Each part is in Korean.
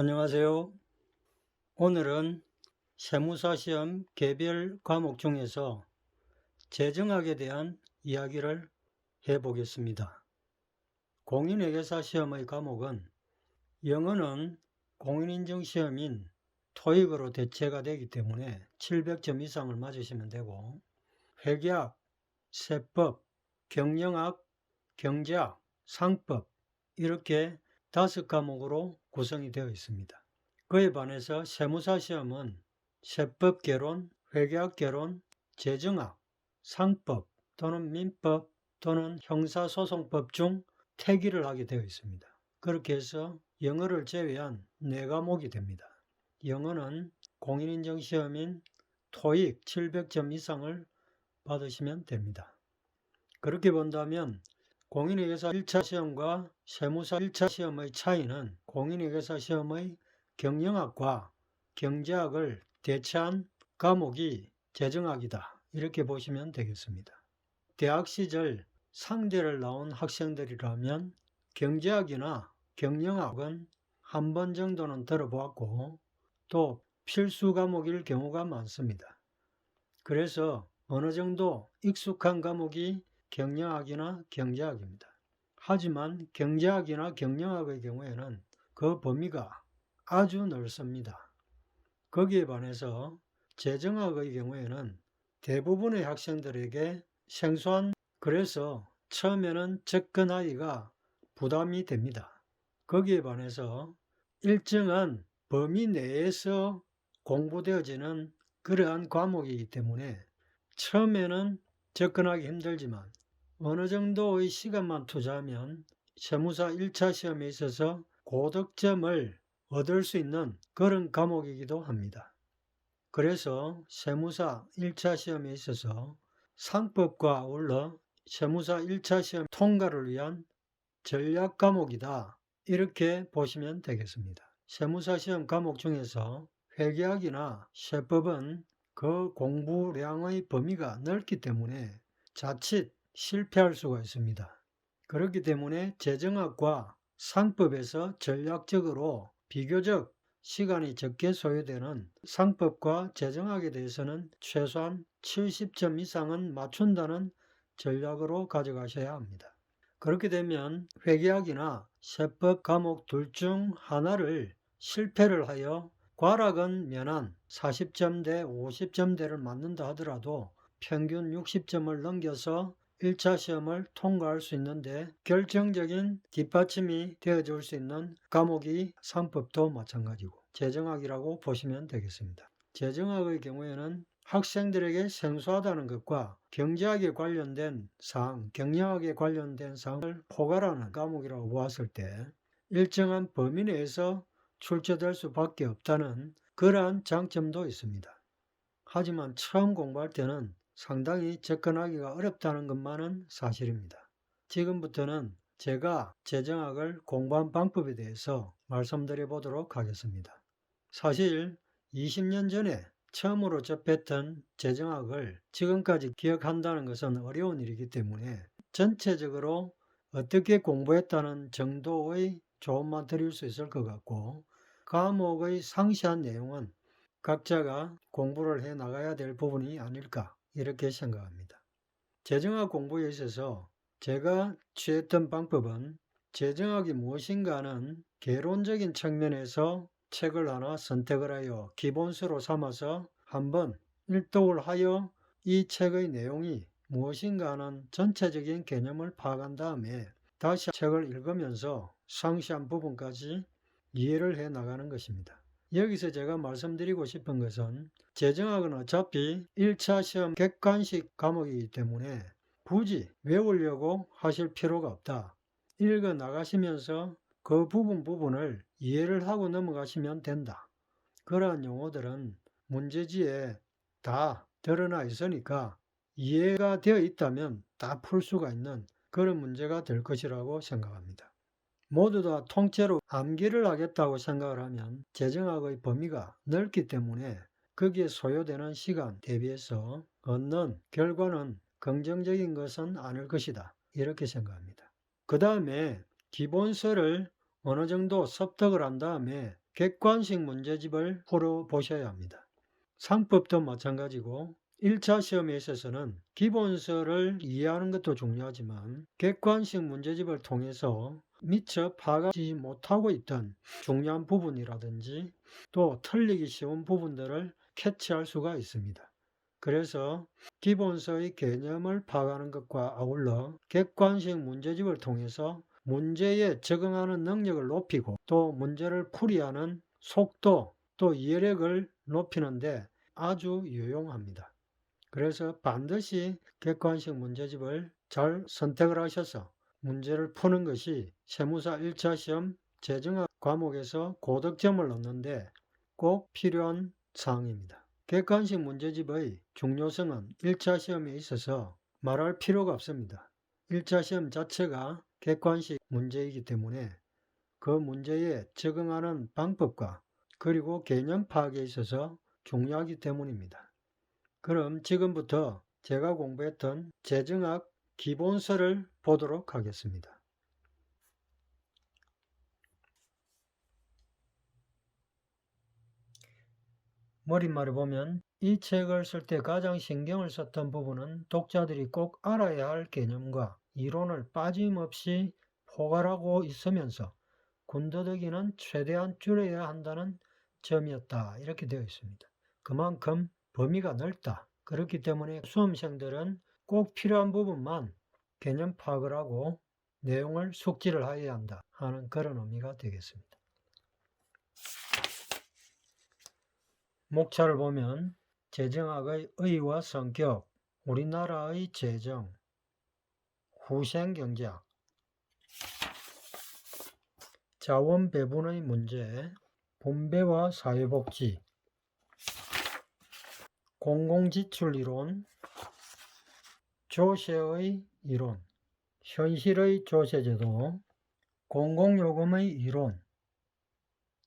안녕하세요. 오늘은 세무사 시험 개별 과목 중에서 재정학에 대한 이야기를 해 보겠습니다. 공인회계사 시험의 과목은 영어는 공인인증 시험인 토익으로 대체가 되기 때문에 700점 이상을 맞으시면 되고 회계학, 세법, 경영학, 경제학, 상법 이렇게 다섯 과목으로 구성이 되어 있습니다. 그에 반해서 세무사 시험은 세법 개론, 회계학 개론, 재정학, 상법 또는 민법 또는 형사소송법 중 태기를 하게 되어 있습니다. 그렇게 해서 영어를 제외한 네 과목이 됩니다. 영어는 공인인증 시험인 토익 700점 이상을 받으시면 됩니다. 그렇게 본다면 공인회계사 1차 시험과 세무사 1차 시험의 차이는 공인회계사 시험의 경영학과 경제학을 대체한 과목이 재정학이다. 이렇게 보시면 되겠습니다. 대학 시절 상대를 나온 학생들이라면 경제학이나 경영학은 한 번 정도는 들어보았고 또 필수 과목일 경우가 많습니다. 그래서 어느 정도 익숙한 과목이 경영학이나 경제학입니다. 하지만 경제학이나 경영학의 경우에는 그 범위가 아주 넓습니다. 거기에 반해서 재정학의 경우에는 대부분의 학생들에게 생소한 그래서 처음에는 접근하기가 부담이 됩니다. 거기에 반해서 일정한 범위 내에서 공부되어지는 그러한 과목이기 때문에 처음에는 접근하기 힘들지만 어느 정도의 시간만 투자하면 세무사 1차 시험에 있어서 고득점을 얻을 수 있는 그런 과목이기도 합니다. 그래서 세무사 1차 시험에 있어서 상법과 아울러 세무사 1차 시험 통과를 위한 전략 과목이다. 이렇게 보시면 되겠습니다. 세무사 시험 과목 중에서 회계학이나 세법은 그 공부량의 범위가 넓기 때문에 자칫 실패할 수가 있습니다. 그렇기 때문에 재정학과 상법에서 전략적으로 비교적 시간이 적게 소요되는 상법과 재정학에 대해서는 최소한 70점 이상은 맞춘다는 전략으로 가져가셔야 합니다. 그렇게 되면 회계학이나 세법 과목 둘 중 하나를 실패를 하여 과락은 면한 40점대, 50점대를 맞는다 하더라도 평균 60점을 넘겨서 1차 시험을 통과할 수 있는데 결정적인 뒷받침이 되어줄 수 있는 과목이 상법도 마찬가지고 재정학이라고 보시면 되겠습니다. 재정학의 경우에는 학생들에게 생소하다는 것과 경제학에 관련된 사항, 경영학에 관련된 사항을 포괄하는 과목이라고 보았을 때 일정한 범위 내에서 출제될 수밖에 없다는 그러한 장점도 있습니다. 하지만 처음 공부할 때는 상당히 접근하기가 어렵다는 것만은 사실입니다. 지금부터는 제가 재정학을 공부한 방법에 대해서 말씀드려 보도록 하겠습니다. 사실 20년 전에 처음으로 접했던 재정학을 지금까지 기억한다는 것은 어려운 일이기 때문에 전체적으로 어떻게 공부했다는 정도의 조언만 드릴 수 있을 것 같고 과목의 상세한 내용은 각자가 공부를 해 나가야 될 부분이 아닐까 이렇게 생각합니다. 재정학 공부에 있어서 제가 취했던 방법은 재정학이 무엇인가 하는 개론적인 측면에서 책을 하나 선택을 하여 기본서로 삼아서 한번 일독을 하여 이 책의 내용이 무엇인가 하는 전체적인 개념을 파악한 다음에 다시 책을 읽으면서 상세한 부분까지 이해를 해 나가는 것입니다. 여기서 제가 말씀드리고 싶은 것은 재정학은 어차피 1차 시험 객관식 과목이기 때문에 굳이 외우려고 하실 필요가 없다. 읽어 나가시면서 그 부분 부분을 이해를 하고 넘어가시면 된다. 그러한 용어들은 문제지에 다 드러나 있으니까 이해가 되어 있다면 다 풀 수가 있는 그런 문제가 될 것이라고 생각합니다. 모두 다 통째로 암기를 하겠다고 생각을 하면 재정학의 범위가 넓기 때문에 거기에 소요되는 시간 대비해서 얻는 결과는 긍정적인 것은 아닐 것이다. 이렇게 생각합니다. 그 다음에 기본서를 어느 정도 섭득을 한 다음에 객관식 문제집을 풀어보셔야 합니다. 상법도 마찬가지고 1차 시험에 있어서는 기본서를 이해하는 것도 중요하지만 객관식 문제집을 통해서 미처 파악하지 못하고 있던 중요한 부분이라든지 또 틀리기 쉬운 부분들을 캐치할 수가 있습니다. 그래서 기본서의 개념을 파악하는 것과 아울러 객관식 문제집을 통해서 문제에 적응하는 능력을 높이고 또 문제를 풀이하는 속도 또 이해력을 높이는데 아주 유용합니다. 그래서 반드시 객관식 문제집을 잘 선택을 하셔서 문제를 푸는 것이 세무사 1차 시험 재정학 과목에서 고득점을 얻는데 꼭 필요한 사항입니다. 객관식 문제집의 중요성은 1차 시험에 있어서 말할 필요가 없습니다. 1차 시험 자체가 객관식 문제이기 때문에 그 문제에 적응하는 방법과 그리고 개념 파악에 있어서 중요하기 때문입니다. 그럼 지금부터 제가 공부했던 재정학 기본서를 보도록 하겠습니다. 머릿말을 보면 이 책을 쓸 때 가장 신경을 썼던 부분은 독자들이 꼭 알아야 할 개념과 이론을 빠짐없이 포괄하고 있으면서 군더더기는 최대한 줄여야 한다는 점이었다. 이렇게 되어 있습니다. 그만큼 범위가 넓다. 그렇기 때문에 수험생들은 꼭 필요한 부분만 개념 파악을 하고 내용을 숙지를 해야 한다 하는 그런 의미가 되겠습니다. 목차를 보면 재정학의 의와 성격, 우리나라의 재정, 후생경제학, 자원 배분의 문제, 분배와 사회복지, 공공지출 이론, 조세의 이론, 현실의 조세제도, 공공요금의 이론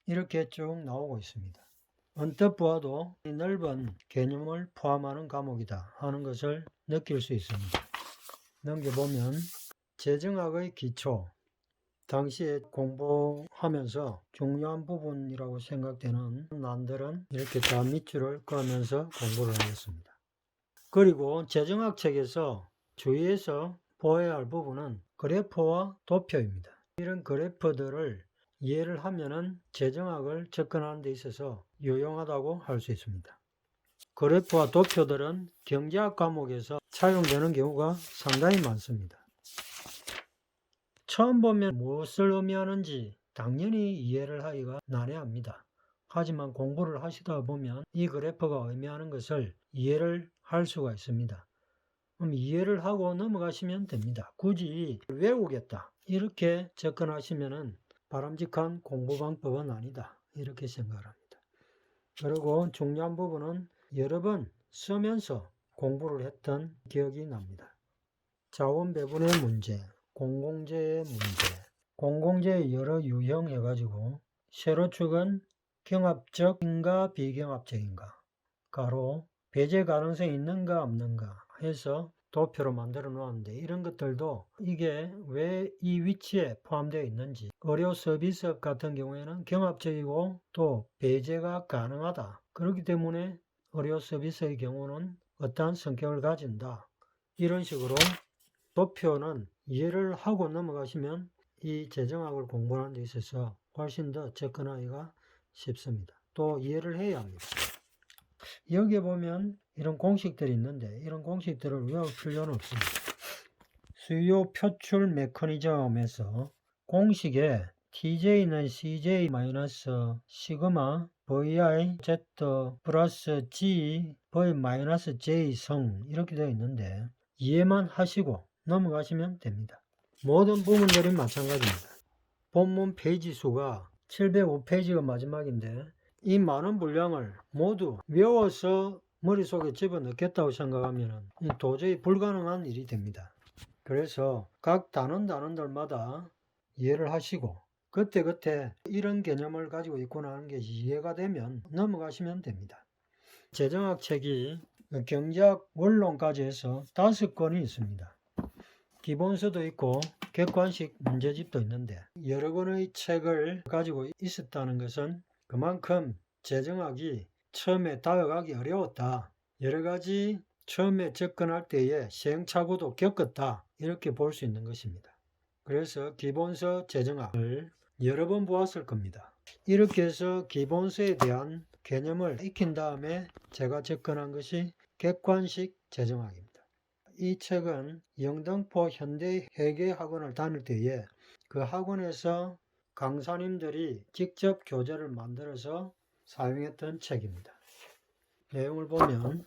이렇게 쭉 나오고 있습니다. 언뜻 보아도 이 넓은 개념을 포함하는 과목이다 하는 것을 느낄 수 있습니다. 넘겨보면 재정학의 기초, 당시에 공부하면서 중요한 부분이라고 생각되는 난들은 이렇게 다 밑줄을 그으면서 공부를 하겠습니다. 그리고 재정학 책에서 주의해서 보아야 할 부분은 그래프와 도표입니다. 이런 그래프들을 이해를 하면은 재정학을 접근하는 데 있어서 유용하다고 할 수 있습니다. 그래프와 도표들은 경제학 과목에서 차용되는 경우가 상당히 많습니다. 처음 보면 무엇을 의미하는지 당연히 이해를 하기가 난해합니다. 하지만 공부를 하시다 보면 이 그래프가 의미하는 것을 이해를 할 수가 있습니다. 그럼 이해를 하고 넘어가시면 됩니다. 굳이 외우겠다 이렇게 접근하시면 바람직한 공부 방법은 아니다 이렇게 생각합니다. 그리고 중요한 부분은 여러 번 쓰면서 공부를 했던 기억이 납니다. 자원 배분의 문제, 공공재의 문제, 공공재의 여러 유형 해가지고 세로 축은 경합적인가 비경합적인가, 가로 배제 가능성이 있는가 없는가 해서 도표로 만들어 놓았는데 이런 것들도 이게 왜 이 위치에 포함되어 있는지 의료 서비스업 같은 경우에는 경합적이고 또 배제가 가능하다. 그렇기 때문에 의료 서비스의 경우는 어떠한 성격을 가진다. 이런 식으로 도표는 이해를 하고 넘어가시면 이 재정학을 공부하는 데 있어서 훨씬 더 접근하기가 쉽습니다. 또 이해를 해야 합니다. 여기에 보면 이런 공식들이 있는데 이런 공식들을 외울 필요는 없습니다. 수요 표출 메커니즘에서 공식에 TJ는 CJ 마이너스 시그마 VI Z 플러스 G V 마이너스 J 성 이렇게 되어 있는데 이해만 하시고 넘어가시면 됩니다. 모든 부분들이 마찬가지입니다. 본문 페이지 수가 705페이지가 마지막인데 이 많은 분량을 모두 외워서 머릿속에 집어넣겠다고 생각하면 도저히 불가능한 일이 됩니다. 그래서 각 단원 단원들마다 이해를 하시고 그때그때 이런 개념을 가지고 있구나 하는 게 이해가 되면 넘어가시면 됩니다. 재정학 책이 경제학 원론까지 해서 다섯 권이 있습니다. 기본서도 있고 객관식 문제집도 있는데 여러 권의 책을 가지고 있었다는 것은 그만큼 재정학이 처음에 다가가기 어려웠다. 여러 가지 처음에 접근할 때에 시행착오도 겪었다. 이렇게 볼 수 있는 것입니다. 그래서 기본서 재정학을 여러 번 보았을 겁니다. 이렇게 해서 기본서에 대한 개념을 익힌 다음에 제가 접근한 것이 객관식 재정학입니다. 이 책은 영등포 현대 회계학원을 다닐 때에 그 학원에서 강사님들이 직접 교재를 만들어서 사용했던 책입니다. 내용을 보면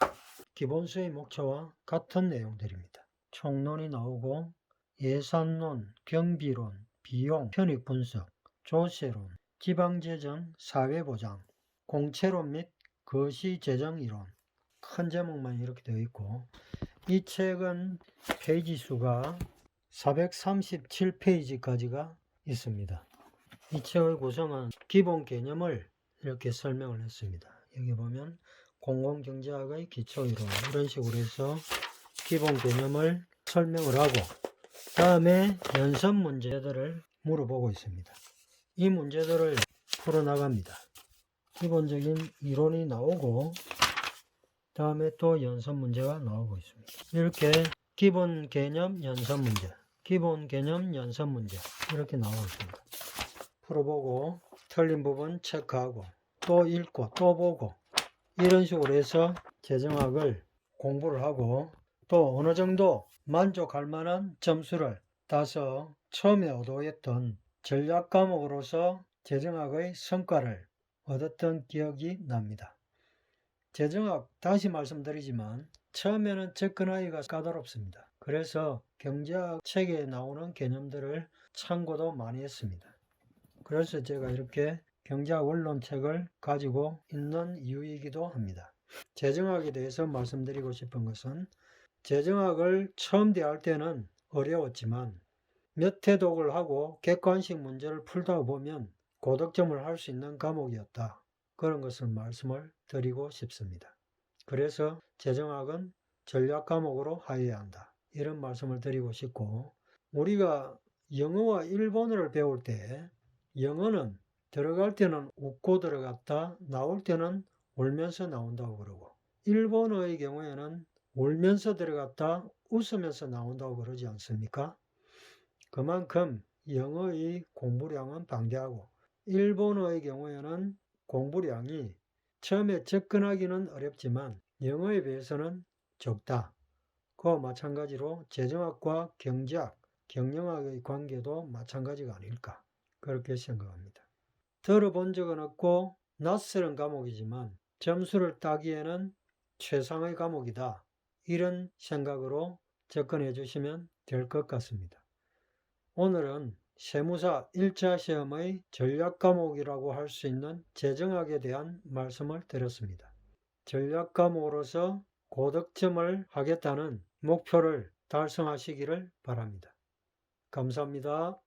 기본서의 목차와 같은 내용들입니다. 총론이 나오고 예산론, 경비론, 비용, 편익 분석, 조세론, 지방재정, 사회보장, 공채론 및 거시재정 이론 큰 제목만 이렇게 되어 있고 이 책은 페이지 수가 437페이지까지가 있습니다. 이 책의 구성은 기본 개념을 이렇게 설명을 했습니다. 여기 보면 공공경제학의 기초이론 이런 식으로 해서 기본 개념을 설명을 하고 다음에 연습 문제들을 물어보고 있습니다. 이 문제들을 풀어나갑니다. 기본적인 이론이 나오고 다음에 또 연습 문제가 나오고 있습니다. 이렇게 기본 개념 연습 문제, 기본 개념 연습 문제 이렇게 나오고 있습니다. 풀어보고 틀린 부분 체크하고 또 읽고 또 보고 이런 식으로 해서 재정학을 공부를 하고 또 어느 정도 만족할 만한 점수를 따서 처음에 얻어했던 전략 과목으로서 재정학의 성과를 얻었던 기억이 납니다. 재정학 다시 말씀드리지만 처음에는 접근하기가 까다롭습니다. 그래서 경제학 책에 나오는 개념들을 참고도 많이 했습니다. 그래서 제가 이렇게 경제학 원론책을 가지고 있는 이유이기도 합니다. 재정학에 대해서 말씀드리고 싶은 것은 재정학을 처음 대할 때는 어려웠지만 몇 회독을 하고 객관식 문제를 풀다 보면 고득점을 할 수 있는 과목이었다. 그런 것을 말씀을 드리고 싶습니다. 그래서 재정학은 전략 과목으로 하여야 한다. 이런 말씀을 드리고 싶고 우리가 영어와 일본어를 배울 때 영어는 들어갈 때는 웃고 들어갔다 나올 때는 울면서 나온다고 그러고 일본어의 경우에는 울면서 들어갔다 웃으면서 나온다고 그러지 않습니까? 그만큼 영어의 공부량은 방대하고 일본어의 경우에는 공부량이 처음에 접근하기는 어렵지만 영어에 비해서는 적다. 그와 마찬가지로 재정학과 경제학, 경영학의 관계도 마찬가지가 아닐까 그렇게 생각합니다. 들어본 적은 없고 낯설은 과목이지만 점수를 따기에는 최상의 과목이다. 이런 생각으로 접근해 주시면 될 것 같습니다. 오늘은 세무사 1차 시험의 전략 과목이라고 할 수 있는 재정학에 대한 말씀을 드렸습니다. 전략 과목으로서 고득점을 하겠다는 목표를 달성하시기를 바랍니다. 감사합니다.